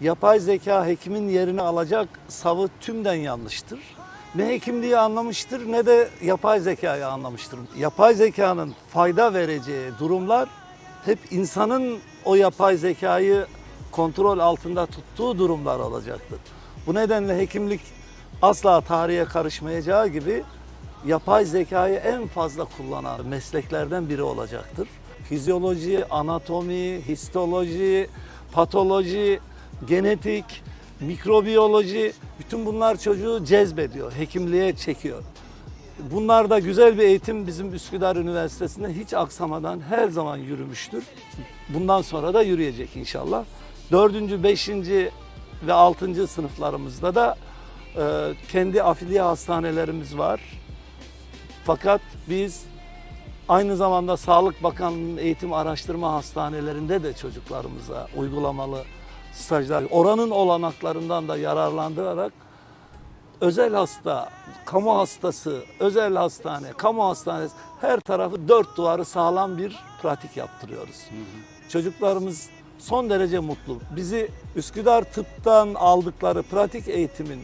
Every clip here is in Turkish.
yapay zeka hekimin yerini alacak savı tümden yanlıştır. Ne hekimliği anlamıştır ne de yapay zekayı anlamıştır. Yapay zekanın fayda vereceği durumlar hep insanın o yapay zekayı kontrol altında tuttuğu durumlar olacaktır. Bu nedenle hekimlik asla tarihe karışmayacağı gibi yapay zekayı en fazla kullanan mesleklerden biri olacaktır. Fizyoloji, anatomi, histoloji, patoloji, genetik, mikrobiyoloji bütün bunlar çocuğu cezbediyor, hekimliğe çekiyor. Bunlar da güzel bir eğitim bizim Üsküdar Üniversitesi'nde hiç aksamadan her zaman yürümüştür. Bundan sonra da yürüyecek inşallah. Dördüncü, beşinci ve altıncı sınıflarımızda da e, kendi afiliye hastanelerimiz var. Fakat biz aynı zamanda Sağlık Bakanlığı'nın eğitim araştırma hastanelerinde de çocuklarımıza uygulamalı stajlar, oranın olanaklarından da yararlandırarak özel hasta, kamu hastası, özel hastane, kamu hastanesi her tarafı dört duvarı sağlam bir pratik yaptırıyoruz. Çocuklarımız son derece mutlu. Bizi Üsküdar Tıp'tan aldıkları pratik eğitimin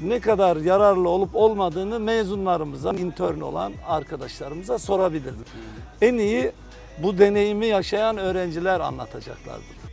ne kadar yararlı olup olmadığını mezunlarımıza, intern olan arkadaşlarımıza sorabilirim. En iyi bu deneyimi yaşayan öğrenciler anlatacaklardır.